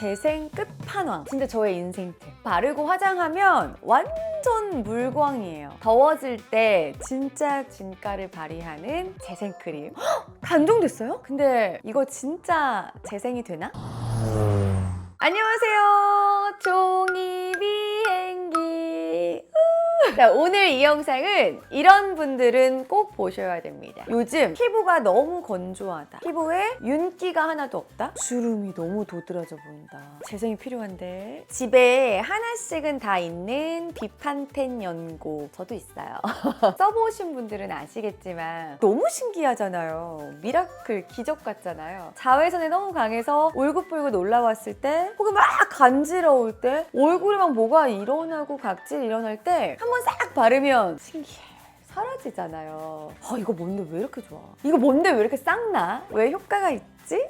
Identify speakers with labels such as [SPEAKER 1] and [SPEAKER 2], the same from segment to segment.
[SPEAKER 1] 재생 끝판왕. 진짜 저의 인생템. 바르고 화장하면 완전 물광이에요. 더워질 때 진짜 진가를 발휘하는 재생 크림. 헉! 단종됐어요? 근데 이거 진짜 재생이 되나? 안녕하세요. 종이 비행기. 우! 자, 오늘 이 영상은 이런 분들은 꼭 보셔야 됩니다. 요즘 피부가 너무 건조하다. 피부에 윤기가 하나도 없다. 주름이 너무 도드라져 보인다. 재생이 필요한데. 집에 하나씩은 다 있는 비판텐 연고. 저도 있어요. 써보신 분들은 아시겠지만 너무 신기하잖아요. 미라클 기적 같잖아요. 자외선에 너무 강해서 울긋불긋 올라왔을 때 혹은 막 간지러울 때 얼굴에 막 뭐가 일어나고 각질 일어날 때 한번 싹 바르면 신기해. 사라지잖아요. 아, 이거 뭔데 왜 이렇게 좋아? 이거 뭔데 왜 이렇게 싹나? 왜 효과가 있지?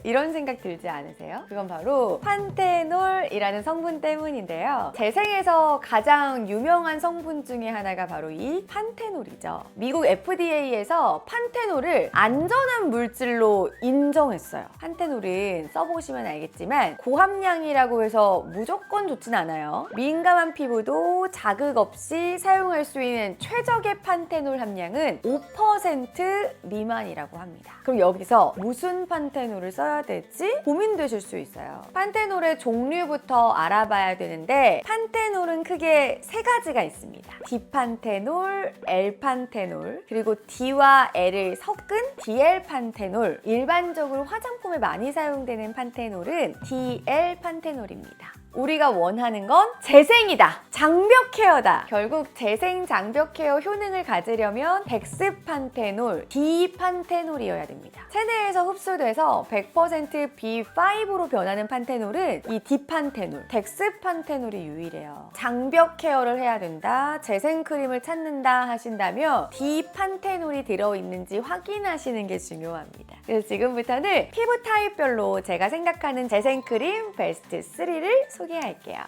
[SPEAKER 1] 이런 생각 들지 않으세요? 그건 바로 판테놀이라는 성분 때문인데요. 재생에서 가장 유명한 성분 중에 하나가 바로 이 판테놀이죠. 미국 FDA에서 판테놀을 안전한 물질로 인정했어요. 판테놀은 써보시면 알겠지만 고함량이라고 해서 무조건 좋진 않아요. 민감한 피부도 자극 없이 사용할 수 있는 최적의 판테놀 함량은 5% 미만이라고 합니다. 그럼 여기서 무슨 판테놀을 써야 될지 고민되실 수 있어요. 판테놀의 종류부터 알아봐야 되는데 판테놀은 크게 세 가지가 있습니다. 디판테놀, L판테놀, 그리고 D와 L을 섞은 DL판테놀. 일반적으로 화장품에 많이 사용되는 판테놀은 DL판테놀입니다. 우리가 원하는 건 재생이다. 장벽 케어다. 결국 재생 장벽 케어 효능을 가지려면 백스판테놀, D판테놀이어야 됩니다. 체내에서 흡수돼서 100% B5로 변하는 판테놀은 이 D판테놀, 덱스판테놀이 유일해요. 장벽 케어를 해야 된다. 재생 크림을 찾는다 하신다면 D판테놀이 들어있는지 확인하시는 게 중요합니다. 그래서 지금부터는 피부 타입별로 제가 생각하는 재생 크림 베스트 3를 소개할게요.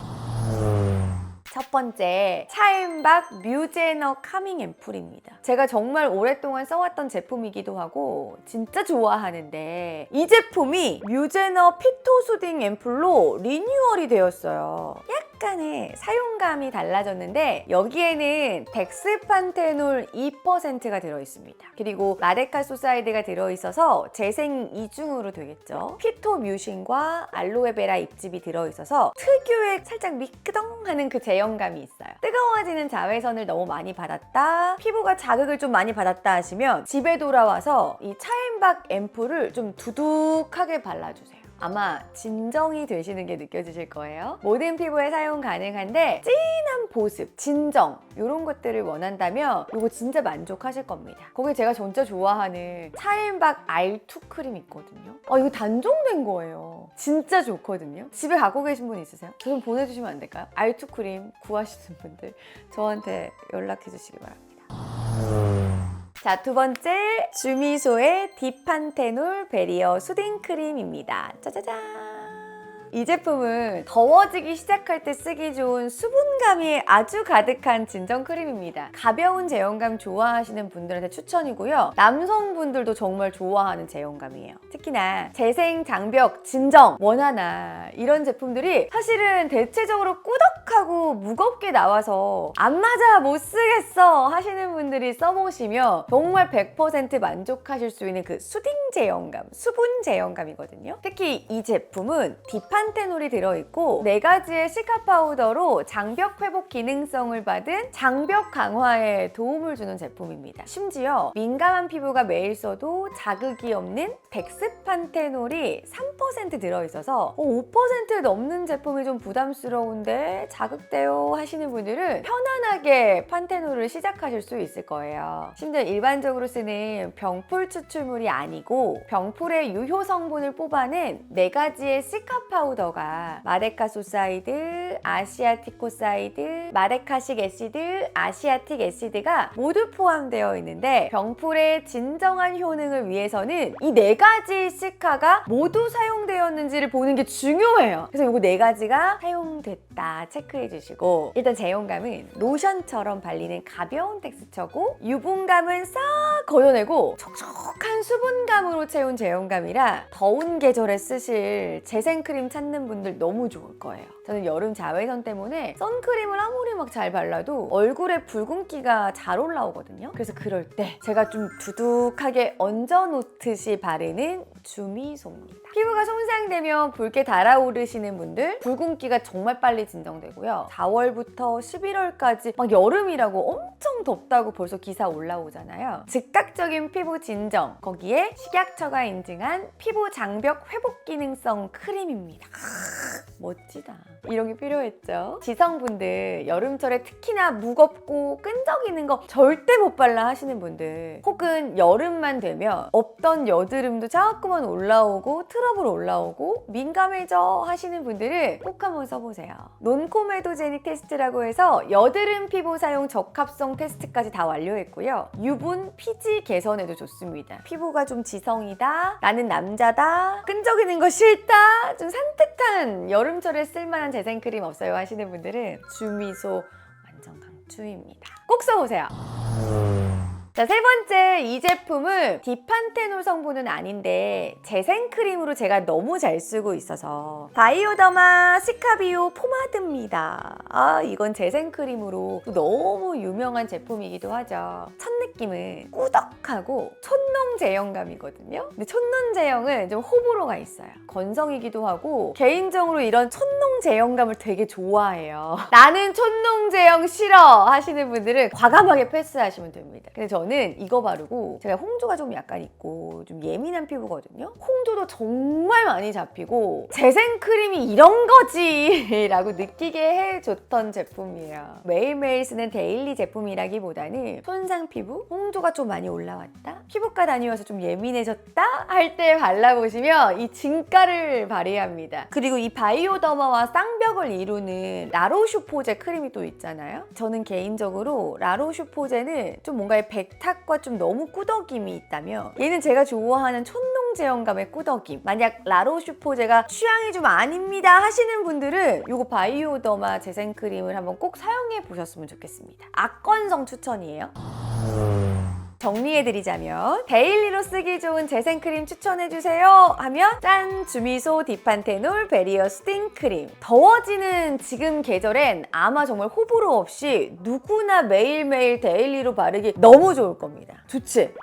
[SPEAKER 1] 첫 번째, 차인박 뮤제너 카밍 앰플입니다. 제가 정말 오랫동안 써왔던 제품이기도 하고 진짜 좋아하는데 이 제품이 뮤제너 피토 수딩 앰플로 리뉴얼이 되었어요. 약 간의 사용감이 달라졌는데 여기에는 덱스판테놀 2%가 들어있습니다. 그리고 마데카 소사이드가 들어있어서 재생 이중으로 되겠죠. 피토뮤신과 알로에베라 잎즙이 들어있어서 특유의 살짝 미끄덩하는 그 제형감이 있어요. 뜨거워지는 자외선을 너무 많이 받았다, 피부가 자극을 좀 많이 받았다 하시면 집에 돌아와서 이 차인박 앰플을 좀 두둑하게 발라주세요. 아마 진정이 되시는 게 느껴지실 거예요. 모든 피부에 사용 가능한데 진한 보습, 진정 이런 것들을 원한다면 이거 진짜 만족하실 겁니다. 거기 제가 진짜 좋아하는 차인박 R2 크림 있거든요. 아 이거 단종된 거예요. 진짜 좋거든요. 집에 갖고 계신 분 있으세요? 저 좀 보내주시면 안 될까요? R2 크림 구하시는 분들 저한테 연락해 주시기 바랍니다. 자, 두 번째 주미소의 디판테놀 베리어 수딩 크림입니다. 짜자잔. 이 제품은 더워지기 시작할 때 쓰기 좋은 수분감이 아주 가득한 진정 크림입니다. 가벼운 제형감 좋아하시는 분들한테 추천이고요. 남성분들도 정말 좋아하는 제형감이에요. 특히나 재생, 장벽, 진정 원하나 이런 제품들이 사실은 대체적으로 꾸덕하고 무겁게 나와서 안 맞아 못 쓰겠어 하시는 분들이 써보시면 정말 100% 만족하실 수 있는 그 수딩 제형감, 수분 제형감이거든요. 특히 이 제품은 디판 테놀이 들어있고 네 가지의 시카 파우더로 장벽 회복 기능성을 받은 장벽 강화에 도움을 주는 제품입니다. 심지어 민감한 피부가 매일 써도 자극이 없는 덱스판테놀이 3% 들어있어서 5% 넘는 제품이 좀 부담스러운데 자극돼요 하시는 분들은 편안하게 판테놀을 시작하실 수 있을 거예요. 심지어 일반적으로 쓰는 병풀 추출물이 아니고 병풀의 유효 성분을 뽑아낸 네 가지의 시카 파우더 가 마데카 소사이드, 아시아티코사이드, 마데카식 애시드, 아시아틱 애시드가 모두 포함되어 있는데 병풀의 진정한 효능을 위해서는 이 네 가지 시카가 모두 사용되었는지를 보는 게 중요해요. 그래서 이거 네 가지가 사용됐다 체크해 주시고 일단 제형감은 로션처럼 발리는 가벼운 텍스처고 유분감은 싹 걷어내고 촉촉한 수분감으로 채운 제형감이라 더운 계절에 쓰실 재생크림 찾는 분들 너무 좋을 거예요. 저는 여름 자외선 때문에 선크림을 아무리 막 잘 발라도 얼굴에 붉은기가 잘 올라오거든요. 그래서 그럴 때 제가 좀 두둑하게 얹어놓듯이 바르는 주미소입니다. 피부가 손상되면 붉게 달아오르시는 분들 붉은기가 정말 빨리 진정되고요. 4월부터 11월까지 막 여름이라고 엄청 덥다고 벌써 기사 올라오잖아요. 즉각적인 피부 진정 거기에 식약처가 인증한 피부 장벽 회복 기능성 크림입니다. 멋지다. 이런 게 필요했죠. 지성분들 여름철에 특히나 무겁고 끈적이는 거 절대 못 발라 하시는 분들 혹은 여름만 되면 없던 여드름도 자꾸만 올라오고 트러블 올라오고 민감해져 하시는 분들은 꼭 한번 써보세요. 논코메도제닉 테스트라고 해서 여드름 피부 사용 적합성 테스트까지 다 완료했고요. 유분 피지 개선에도 좋습니다. 피부가 좀 지성이다. 나는 남자다. 끈적이는 거 싫다. 좀 산뜻한 여름 철에 쓸만한 재생크림 없어요 하시는 분들은 주미소 완전 강추입니다. 꼭 써보세요. 자, 세 번째 이 제품은 디판테놀 성분은 아닌데 재생크림으로 제가 너무 잘 쓰고 있어서 바이오더마 시카비오 포마드입니다. 아, 이건 재생크림으로 또 너무 유명한 제품이기도 하죠. 첫 느낌은 꾸덕하고 촌농 제형감이거든요. 근데 촌농 제형은 좀 호불호가 있어요. 건성이기도 하고 개인적으로 이런 촌농 제형감을 되게 좋아해요. 나는 촌농 제형 싫어 하시는 분들은 과감하게 패스하시면 됩니다. 근데 저는 이거 바르고 제가 홍조가 좀 약간 있고 좀 예민한 피부거든요. 홍조도 정말 많이 잡히고 재생크림이 이런 거지 라고 느끼게 해줬던 제품이에요. 매일매일 쓰는 데일리 제품이라기보다는 손상 피부, 홍조가 좀 많이 올라왔다, 피부과 다녀와서 좀 예민해졌다 할 때 발라보시면 이 진가를 발휘합니다. 그리고 이 바이오더마와 쌍벽을 이루는 라로슈포제 크림이 또 있잖아요. 저는 개인적으로 라로슈포제는 좀 뭔가의 백 탁과 좀 너무 꾸덕임이 있다면 얘는 제가 좋아하는 촌농 제형감의 꾸덕임. 만약 라로슈포제가 취향이 좀 아닙니다 하시는 분들은 이거 바이오더마 재생크림을 한번 꼭 사용해 보셨으면 좋겠습니다. 악건성 추천이에요. 정리해드리자면 데일리로 쓰기 좋은 재생크림 추천해주세요 하면 짠! 주미소 디판테놀 베리어 스팅 크림 더워지는 지금 계절엔 아마 정말 호불호 없이 누구나 매일매일 데일리로 바르기 너무 좋을 겁니다 좋지?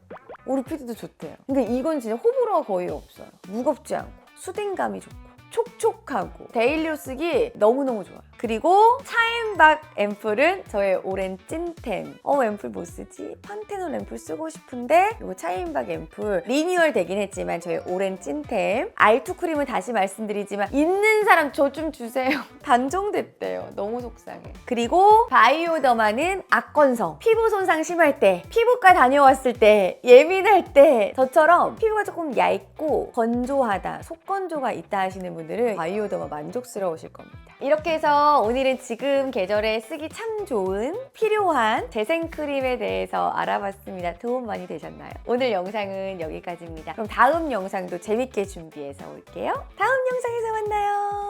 [SPEAKER 1] 우리 피디도 좋대요 근데 이건 진짜 호불호가 거의 없어요 무겁지 않고 수딩감이 좋고 촉촉하고 데일리로 쓰기 너무너무 좋아요. 그리고 차인박 앰플은 저의 오랜 찐템. 어, 앰플 뭐 쓰지? 판테놀 앰플 쓰고 싶은데 이거 차인박 앰플 리뉴얼 되긴 했지만 저의 오랜 찐템. 알투 크림은 다시 말씀드리지만 있는 사람 저 좀 주세요. 단종됐대요. 너무 속상해. 그리고 바이오더마는 악건성. 피부 손상 심할 때, 피부과 다녀왔을 때, 예민할 때 저처럼 피부가 조금 얇고 건조하다, 속건조가 있다 하시는 분들은 바이오더마 만족스러우실 겁니다. 이렇게 해서 오늘은 지금 계절에 쓰기 참 좋은 필요한 재생크림에 대해서 알아봤습니다. 도움 많이 되셨나요? 오늘 영상은 여기까지입니다. 그럼 다음 영상도 재밌게 준비해서 올게요. 다음 영상에서 만나요.